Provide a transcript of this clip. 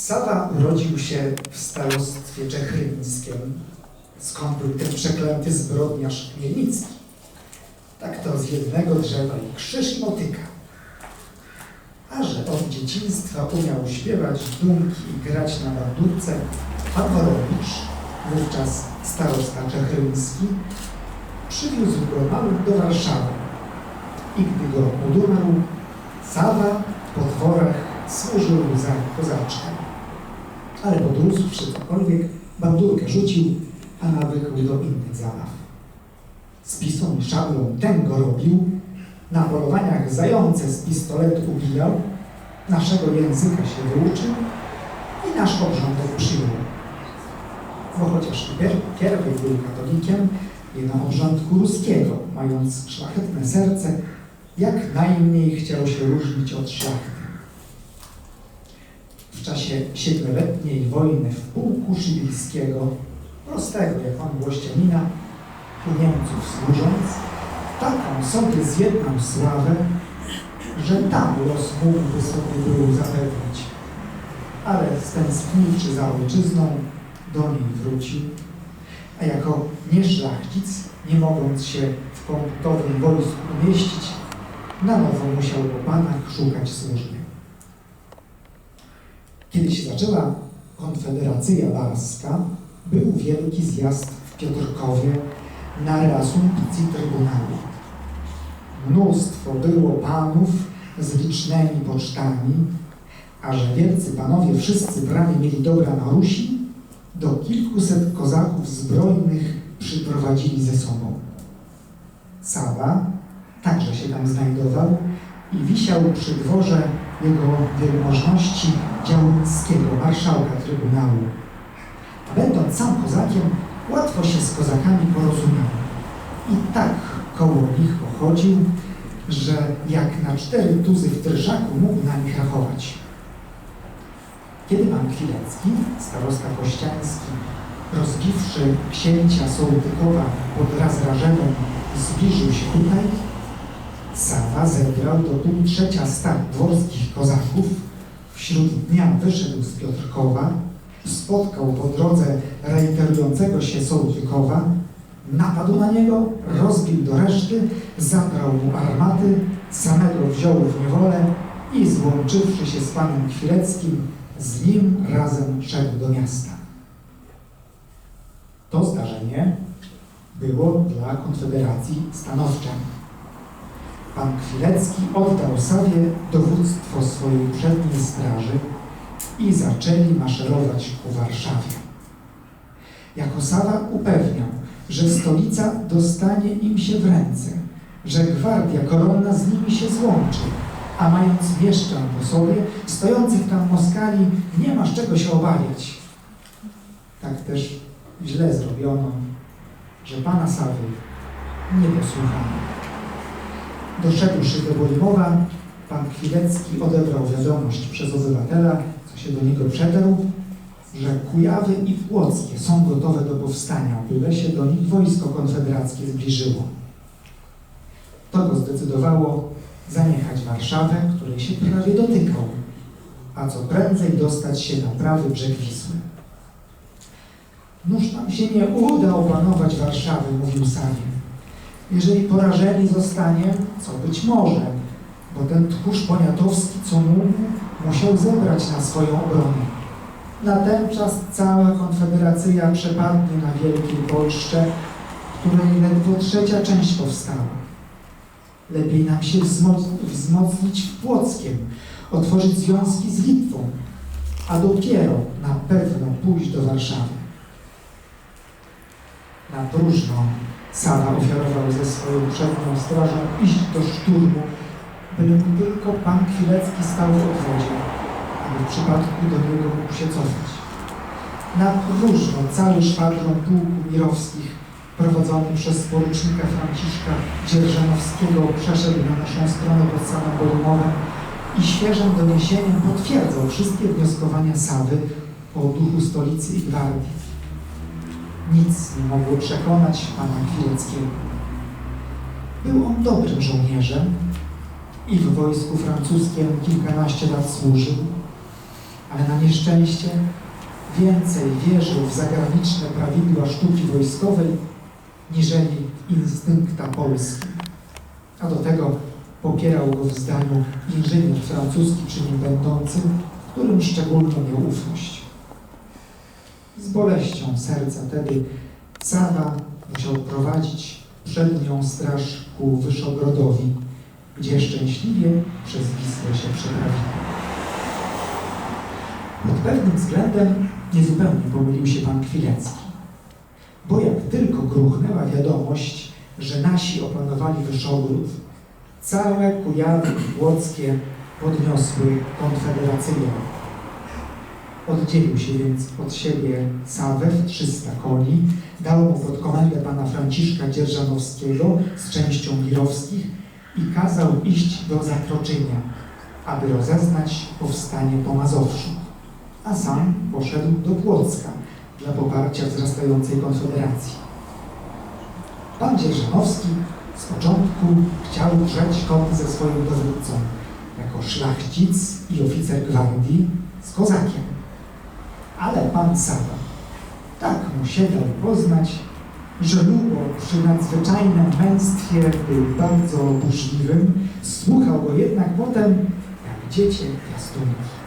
Sawa urodził się w starostwie czechryńskim, skąd był ten przeklęty zbrodniarz Chmielnicki. Tak to z jednego drzewa i krzyż i motyka. A że od dzieciństwa umiał śpiewać dumki i grać na bandurce, pan Worowicz, wówczas starosta czechryński, przywiózł go mały do Warszawy. I gdy go udumarł, Sawa po dworach służył za kozaczka. Ale podrósłszy cokolwiek, bandurkę rzucił, a nawykł do innych zabaw. Z pisą i szablą ten go robił, na polowaniach zające z pistoletu ubijał, naszego języka się wyuczył i nasz obrządek przyjął. Bo chociaż pier pierwej był katolikiem, i na obrządku ruskiego, mając szlachetne serce, jak najmniej chciał się różnić od szlachty. Czasie siedmioletniej wojny w pułku szybirskiego, prostego jak u Niemców służąc, taką sobie zjednał sławę, że tam los mógłby sobie był zapewnić. Ale stęskniwszy za ojczyzną, do niej wrócił, a jako nieszlachcic, nie mogąc się w komputowym wojsku umieścić, na nowo musiał po panach szukać służby. Kiedy się zaczęła Konfederacja Warska, był wielki zjazd w Piotrkowie na reasumpcji Trybunału. Mnóstwo było panów z licznymi pocztami, a że wielcy panowie wszyscy brani mieli dobra na Rusi, do kilkuset kozaków zbrojnych przyprowadzili ze sobą. Sawa także się tam znajdował i wisiał przy dworze jego wielmożności Działyńskiego, marszałka Trybunału. Będąc sam kozakiem, łatwo się z kozakami porozumiał. I tak koło nich pochodził, że jak na cztery tuzy w tryżaku mógł na nich rachować. Kiedy pan Kwilecki, starosta kościański, rozbiwszy księcia Sołtykowa pod Razrażewą, zbliżył się tutaj, Sawa zebrał do pół trzecia sta dworskich kozaków, wśród dnia wyszedł z Piotrkowa, spotkał po drodze rejterującego się Sołtykowa, napadł na niego, rozbił do reszty, zabrał mu armaty, samego wziął w niewolę i złączywszy się z panem Kwileckim, z nim razem szedł do miasta. To zdarzenie było dla Konfederacji stanowcze. Pan Kwilecki oddał Sawie dowództwo swojej przedniej straży i zaczęli maszerować ku Warszawie. Jako Sawa upewniał, że stolica dostanie im się w ręce, że gwardia koronna z nimi się złączy, a mając mieszczan po sobie, stojących tam Moskali, nie ma z czego się obawiać. Tak też źle zrobiono, że pana Sawy nie posłuchano. Doszedłszy do Bolimowa, pan Chwilecki odebrał wiadomość przez obywatela, co się do niego przedarł, że Kujawy i Płockie są gotowe do powstania, byle się do nich wojsko konfederackie zbliżyło. To go zdecydowało zaniechać Warszawę, której się prawie dotykał, a co prędzej dostać się na prawy brzeg Wisły. Nóż nam się nie uda opanować Warszawy, mówił Sawie. Jeżeli porażeni zostanie, co być może, bo ten tchórz poniatowski, co mógł, musiał zebrać na swoją obronę. Na ten czas cała konfederacja przepadnie na Wielkiej Polszcze, której ledwo trzecia część powstała. Lepiej nam się wzmoc wzmocnić w Płockiem, otworzyć związki z Litwą, a dopiero na pewno pójść do Warszawy. Na próżno Sawa ofiarował ze swoją przednią strażą iść do szturmu, byle mu tylko pan Kwilecki stał w odwodzie, aby w przypadku do niego mógł się cofać. Na próżno cały szwadron pułku mirowskich prowadzony przez porucznika Franciszka Dzierżanowskiego przeszedł na naszą stronę pod samym Bolumowem i świeżym doniesieniem potwierdzał wszystkie wnioskowania Sawy o duchu stolicy i gwardii. Nic nie mogło przekonać pana Kwileckiego. Był on dobrym żołnierzem i w wojsku francuskim kilkanaście lat służył. ale na nieszczęście więcej wierzył w zagraniczne prawidła sztuki wojskowej, niżeli instynkta Polski. A do tego popierał go w zdaniu inżynier francuski przy nim będący, którym szczególnie miał ufność. Z boleścią serca tedy Sawa musiał prowadzić przednią straż ku Wyszogrodowi, gdzie szczęśliwie przez Wisłę się przeprawili. Pod pewnym względem niezupełnie pomylił się pan Kwilecki, bo jak tylko gruchnęła wiadomość, że nasi opanowali Wyszogród, całe Kujawy Płockie podniosły konfederacyjną. Oddzielił się więc od siebie Sawę w 300 koni, dał mu pod komendę pana Franciszka Dzierżanowskiego z częścią Girowskich i kazał iść do Zakroczynia, aby rozeznać powstanie po Mazowszu, a sam poszedł do Płocka dla poparcia wzrastającej konfederacji. Pan Dzierżanowski z początku chciał drzeć kot ze swoim dowódcą, jako szlachcic i oficer gwardii z kozakiem. Ale pan Saba tak mu się dał poznać, że Lubo przy nadzwyczajnym męstwie był bardzo burzliwym, słuchał go jednak potem jak dziecię piastunki.